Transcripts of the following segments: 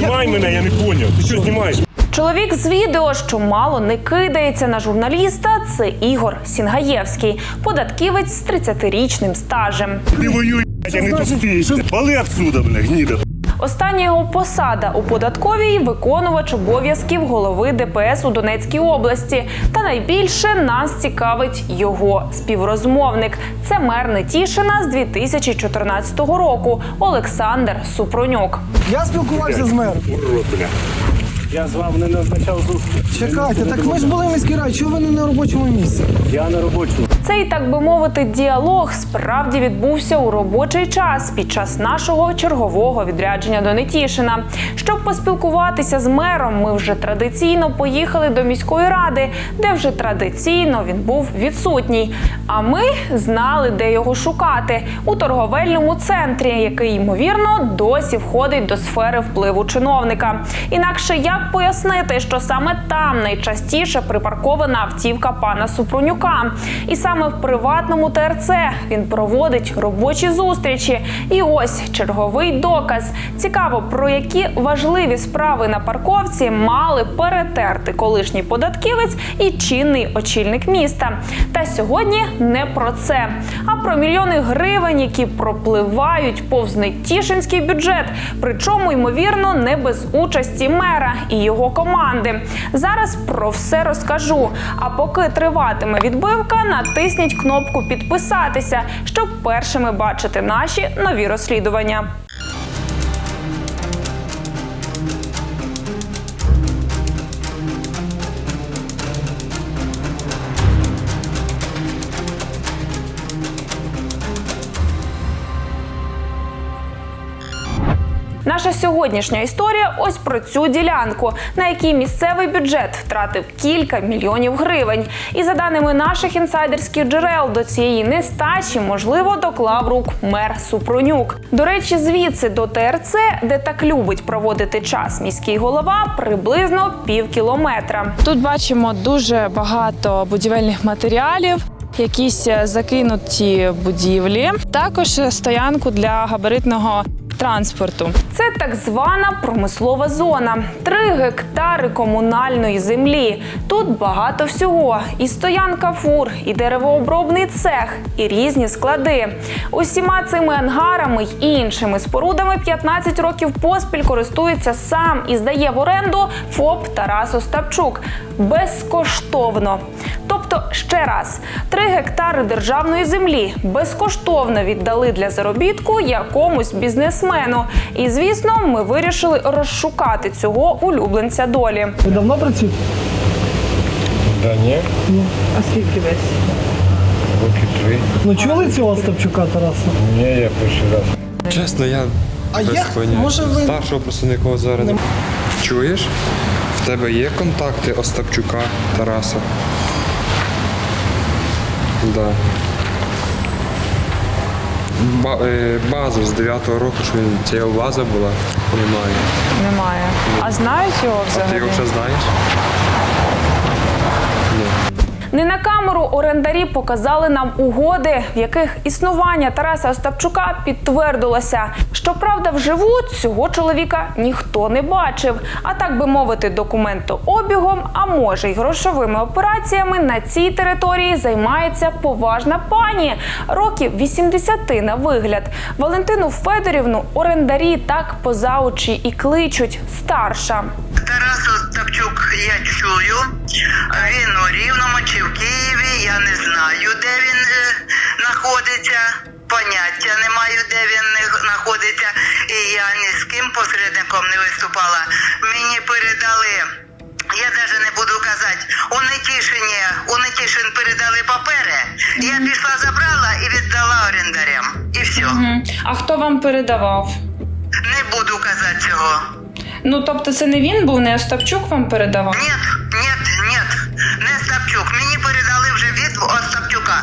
Знімай мене, я не поняв. Ти що знімаєш? Чоловік з відео, що мало не кидається на журналіста, це Ігор Сінгаєвський, податківець з 30-річним стажем. Ти воюй, я не товстий. Вали отсюда, бля, гніда. Остання його посада у податковій виконувач обов'язків голови ДПС у Донецькій області. Та найбільше нас цікавить його співрозмовник. Це мер Нетішина з 2014 року Олександр Супронюк. Я спілкувався з мером. Я з вами не назначав зустріч. Чекайте, так ми ж були в міській раді, чого ви не на робочому місці? Я на робочому. Цей, так би мовити, діалог справді відбувся у робочий час під час нашого чергового відрядження до Нетішина. Щоб поспілкуватися з мером, ми вже традиційно поїхали до міської ради, де вже традиційно він був відсутній. А ми знали, де його шукати у торговельному центрі, який ймовірно досі входить до сфери впливу чиновника. Інакше як пояснити, що саме там найчастіше припаркована автівка пана Супрунюка, і саме в приватному ТРЦ він проводить робочі зустрічі. І ось черговий доказ. Цікаво, про які важливі справи на парковці мали перетерти колишній податківець і чинний очільник міста. Та сьогодні не про це, а про мільйони гривень, які пропливають повз нетішинський бюджет, причому ймовірно не без участі мера і його команди. Зараз про все розкажу. А поки триватиме відбивка, натисніть кнопку підписатися, щоб першими бачити наші нові розслідування. Наша сьогоднішня історія ось про цю ділянку, на якій місцевий бюджет втратив кілька мільйонів гривень. І за даними наших інсайдерських джерел, до цієї нестачі можливо доклав рук мер Супронюк. До речі, звідси до ТРЦ, де так любить проводити час міський голова, приблизно пів кілометра. Тут бачимо дуже багато будівельних матеріалів. Якісь е, закинуті будівлі, також стоянку для габаритного транспорту. Це так звана промислова зона. Три гектари комунальної землі. Тут багато всього: і стоянка фур, і деревообробний цех, і різні склади. Усіма цими ангарами й іншими спорудами 15 років поспіль користується сам і здає в оренду ФОП Тарас Остапчук безкоштовно. Тобто, ще раз, три гектари державної землі безкоштовно віддали для заробітку якомусь бізнесмену. І звісно, ми вирішили розшукати цього улюбленця долі. Ви давно працюєте? Да ні, А скільки десь? роки три. Ну чули цього Остапчука Тараса? Ні, я перший раз. Чесно, я А без поняття. Може, ви- старшого просто нікого зараз не чуєш? В тебе є контакти Остапчука Тараса? Да. Ба- е, базу з 9-го року, що він цієї база була, немає. Немає. А знають його А ти взагалі? його вже знаєш? Не на камеру орендарі показали нам угоди, в яких існування Тараса Остапчука підтвердилося. Щоправда, вживу цього чоловіка ніхто не бачив. А так би мовити, документообігом, а може й грошовими операціями на цій території займається поважна пані років 80 на вигляд. Валентину Федорівну орендарі так поза очі і кличуть старша. Тарас Остапчук я чую. Він у Рівному чи в Києві. Я не знаю, де він е, знаходиться. Поняття не маю, де він знаходиться. І я ні з ким посередником не виступала. Мені передали. Я навіть не буду казати, у Нетішині, у Нетішин передали папери. Я пішла, забрала і віддала орендарям. І все. А хто вам передавав? Не буду казати цього. Ну тобто, це не він був, не Остапчук вам передавав? Ні, ні, ні, не Остапчук. Мені передали вже від Остапчука.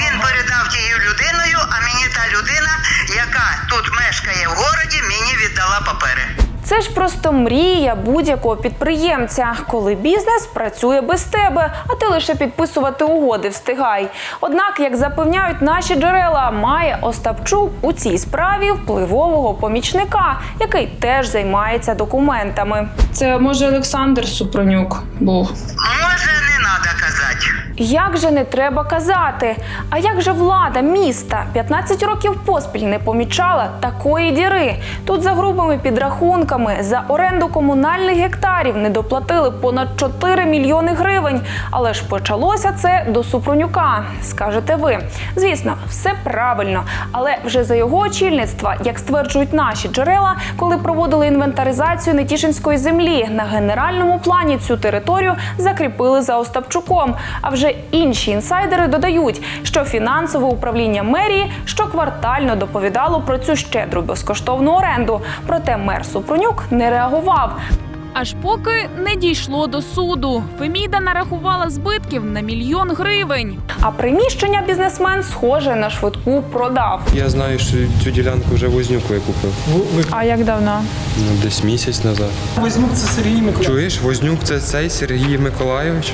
Він передав тією людиною, а мені та людина, яка тут мешкає в городі, мені віддала папери. Це ж просто мрія будь-якого підприємця, коли бізнес працює без тебе, а ти лише підписувати угоди встигай. Однак, як запевняють наші джерела, має Остапчук у цій справі впливового помічника, який теж займається документами. Це може Олександр Супронюк був. Як же не треба казати? А як же влада міста 15 років поспіль не помічала такої діри? Тут за грубими підрахунками за оренду комунальних гектарів не доплатили понад 4 мільйони гривень. Але ж почалося це до Супронюка. Скажете ви. Звісно, все правильно. Але вже за його очільництва, як стверджують наші джерела, коли проводили інвентаризацію Нетішинської землі, на генеральному плані цю територію закріпили за Остапчуком. А вже інші інсайдери додають, що фінансове управління мерії щоквартально доповідало про цю щедру безкоштовну оренду. Проте мер Супронюк не реагував. Аж поки не дійшло до суду. Феміда нарахувала збитків на мільйон гривень. А приміщення бізнесмен, схоже, на швидку продав. Я знаю, що цю ділянку вже Вознюку я купив. А як давно? Ну, десь місяць назад. Візьмук це Сергій Миколаївич. Чуєш, Вознюк це цей Сергій Миколайович?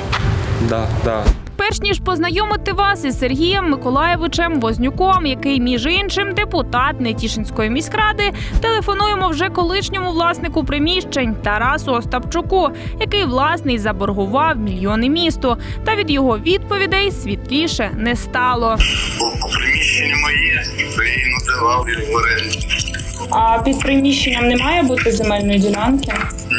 Да, да. Перш ніж познайомити вас із Сергієм Миколаєвичем Вознюком, який, між іншим, депутат Нетішинської міськради, телефонуємо вже колишньому власнику приміщень Тарасу Остапчуку, який власний заборгував мільйони місту. Та від його відповідей світліше не стало. приміщення моє, я надавав в. А під приміщенням не має бути земельної ділянки?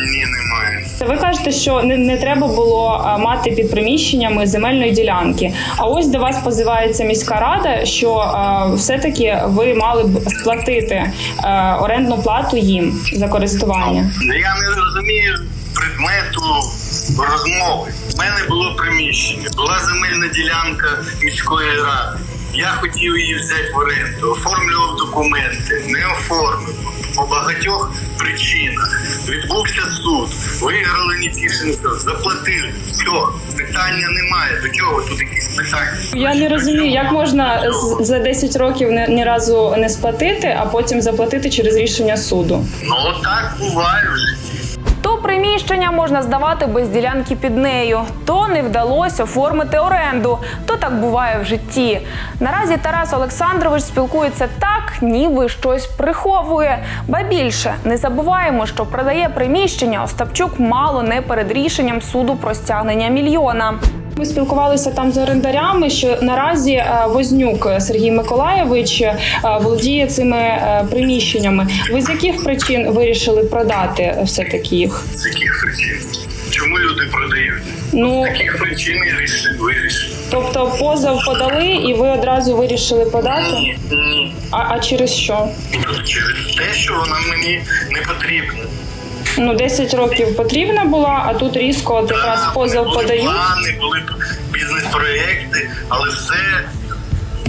Ні, немає. Ви кажете, що не, не треба було а, мати під приміщеннями земельної ділянки. А ось до вас позивається міська рада, що а, все-таки ви мали б сплатити а, орендну плату їм за користування. Я не розумію предмету розмови. У мене було приміщення, була земельна ділянка міської ради. Я хотів її взяти в оренду, оформлював документи, не оформив. По багатьох причинах відбувся суд, виграли Нетішинцев, заплатили. Все, питання немає. До чого тут якісь питання? Я не розумію, як можна за 10 років не, ні разу не сплатити, а потім заплатити через рішення суду. Ну так буває приміщення можна здавати без ділянки під нею, то не вдалося оформити оренду. То так буває в житті. Наразі Тарас Олександрович спілкується так, ніби щось приховує. Ба більше не забуваємо, що продає приміщення Остапчук мало не перед рішенням суду про стягнення мільйона. Ми спілкувалися там з орендарями, що наразі е, Вознюк Сергій Миколаєвич е, володіє цими е, приміщеннями. Ви з яких причин вирішили продати все таки їх? З яких причин? Чому люди продають? Ну З яких причин я рішив вирішив? тобто позов подали, і ви одразу вирішили подати? Ні, ні. А, а через що? Через те, що вона мені не потрібна. Ну 10 років потрібна була, а тут різко от якраз Так, позов були подають. плани, були бізнес-проекти, але все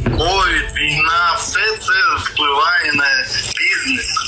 ковід, війна, все це впливає на бізнес.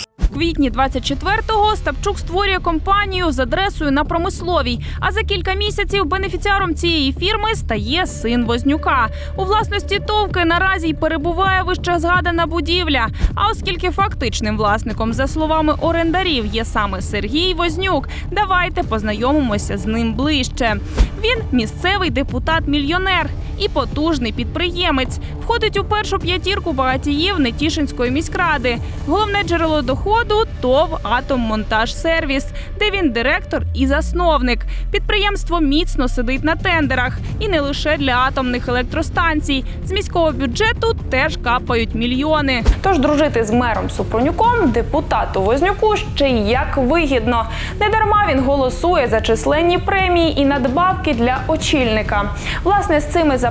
Квітні 24-го Стапчук створює компанію з адресою на промисловій. А за кілька місяців бенефіціаром цієї фірми стає син Вознюка. У власності товки наразі й перебуває вище згадана будівля. А оскільки фактичним власником, за словами орендарів, є саме Сергій Вознюк, давайте познайомимося з ним ближче. Він місцевий депутат-мільйонер і потужний підприємець. Входить у першу п'ятірку багатіїв Нетішинської міськради. Головне джерело доходу ТОВ «Атоммонтажсервіс», де він директор і засновник. Підприємство міцно сидить на тендерах і не лише для атомних електростанцій. З міського бюджету теж капають мільйони. Тож дружити з мером Супронюком депутату Вознюку ще й як вигідно. Недарма він голосує за численні премії і надбавки для очільника. Власне, з цими запитаннями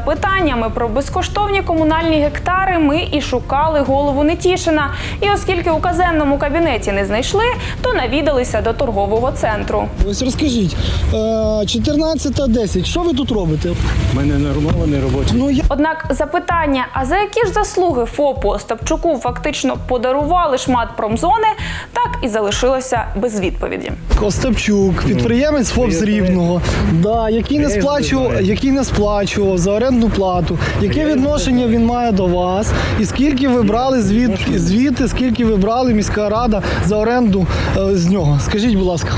про безкоштовні комунальні гектари ми і шукали голову Нетішина. І оскільки у казенному кабінеті не знайшли, то навідалися до торгового центру. Ось розкажіть, е, 14.10, що ви тут робите? У мене нормований робочий. Ну я Однак запитання, а за які ж заслуги ФОПу Остапчуку фактично подарували шмат промзони, так і залишилося без відповіді. Остапчук, підприємець ФОП з Рівного, да, який не сплачував, який не сплачував за оренду орендну плату, яке відношення він має до вас, і скільки ви брали звід, звідти, скільки ви брали міська рада за оренду е, з нього? Скажіть, будь ласка.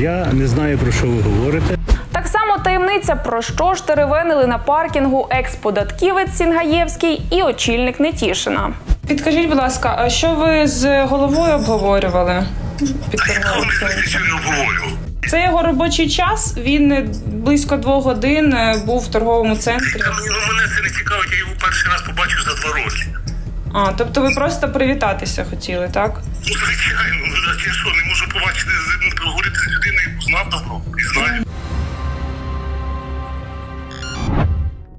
Я не знаю про що ви говорите. Так само таємниця, про що ж теревенили на паркінгу екс-податківець Сінгаєвський і очільник Нетішина. Підкажіть, будь ласка, а що ви з головою обговорювали? Під торговцем? Що не обговорював? Це його робочий час. Він е, близько двох годин е, був в торговому центрі. Та мені ну, мене це не цікавить, я його перший раз побачив за два роки. А, тобто ви просто привітатися хотіли, так? Ну, звичайно, ну я що, не можу побачити, поговорити з людиною, яку знав давно і знаю.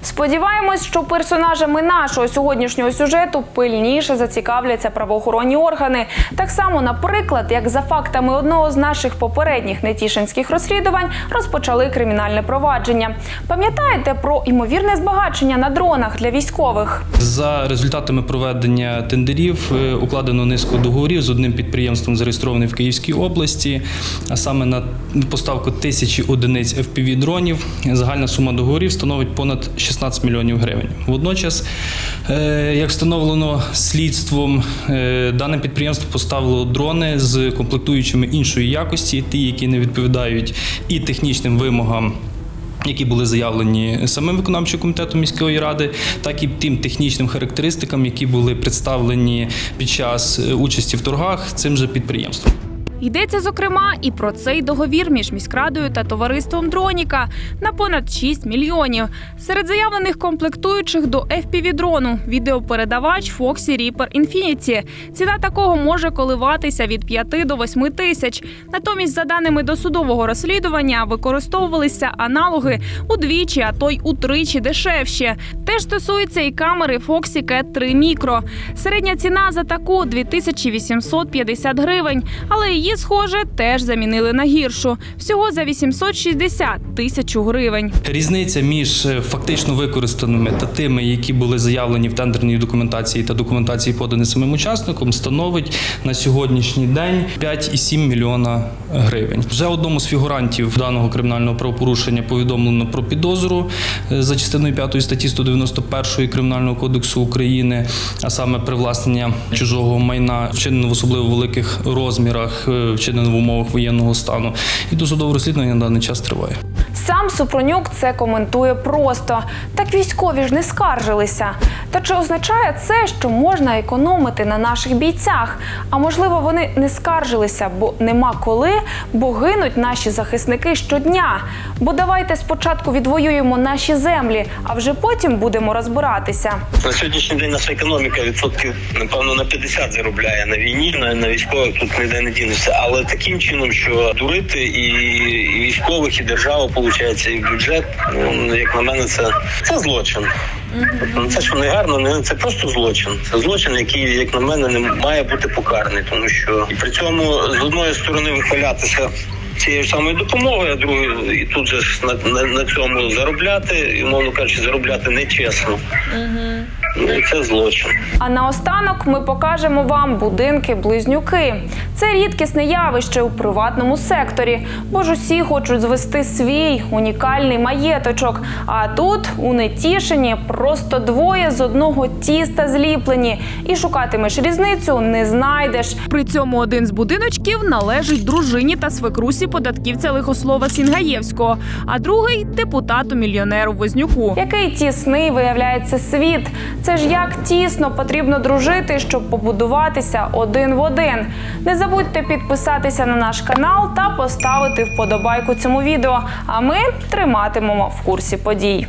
Сподіваємось, що персонажами нашого сьогоднішнього сюжету пильніше зацікавляться правоохоронні органи. Так само, наприклад, як за фактами одного з наших попередніх нетішинських розслідувань розпочали кримінальне провадження. Пам'ятаєте про імовірне збагачення на дронах для військових? За результатами проведення тендерів е, укладено низку договорів з одним підприємством, зареєстрованим в Київській області, а саме на поставку тисячі одиниць FPV дронів. Загальна сума договорів становить понад 16 мільйонів гривень. Водночас, е, як встановлено слідством, е, дане підприємство поставило дрони з комплектуючими іншої якості, ті, які не відповідають і технічним вимогам які були заявлені самим виконавчим комітетом міської ради, так і тим технічним характеристикам, які були представлені під час е, участі в торгах цим же підприємством. Йдеться зокрема і про цей договір між міськрадою та товариством Дроніка на понад 6 мільйонів. Серед заявлених комплектуючих до FPV-дрону відеопередавач Foxy Reaper Infinity. Ціна такого може коливатися від 5 до 8 тисяч. Натомість, за даними досудового розслідування, використовувалися аналоги удвічі, а то й утричі дешевші. Теж стосується і камери Foxy Cat 3 Micro. Середня ціна за таку 2850 гривень, але її, схоже, теж замінили на гіршу всього за 860 тисячу гривень. Різниця між е, фактично використаними та тими, які були заявлені в тендерній документації та документації подані самим учасником, становить на сьогоднішній день 5,7 мільйона гривень. Вже одному з фігурантів даного кримінального правопорушення повідомлено про підозру е, за частиною 5 статті 191 Кримінального кодексу України, а саме привласнення чужого майна, вчинено в особливо великих розмірах, е, вчинено в умовах воєнного стану. І досудове розслідування на даний час триває. Сам Супронюк це коментує просто. Так військові ж не скаржилися. Та чи означає це, що можна економити на наших бійцях? А можливо, вони не скаржилися, бо нема коли, бо гинуть наші захисники щодня. Бо давайте спочатку відвоюємо наші землі, а вже потім будемо розбиратися. На сьогоднішній день наша економіка відсотків напевно на 50 заробляє на війні, на, на військових тут ніде не дінешся. Але таким чином, що дурити і, і військових, і державу виходить, і бюджет, ну як на мене, це, це злочин. Тобто, це що не гарно, не це просто злочин. Це злочин, який, як на мене, не має бути покараний, тому що і при цьому з одної сторони вихвалятися. Цією ж самою допомогою, а другою і тут же на, на, на цьому заробляти, і, мовно кажучи, заробляти нечесно. Ну, і це злочин. А наостанок ми покажемо вам будинки-близнюки. Це рідкісне явище у приватному секторі, бо ж усі хочуть звести свій унікальний маєточок. А тут у Нетішині просто двоє з одного тіста зліплені, і шукатимеш різницю не знайдеш. При цьому один з будиночків належить дружині та свекрусі податківця лихослова Сінгаєвського, а другий депутату мільйонеру Вознюку. Який тісний виявляється світ. Це ж як тісно потрібно дружити, щоб побудуватися один в один. Не забудьте підписатися на наш канал та поставити вподобайку цьому відео. А ми триматимемо в курсі подій.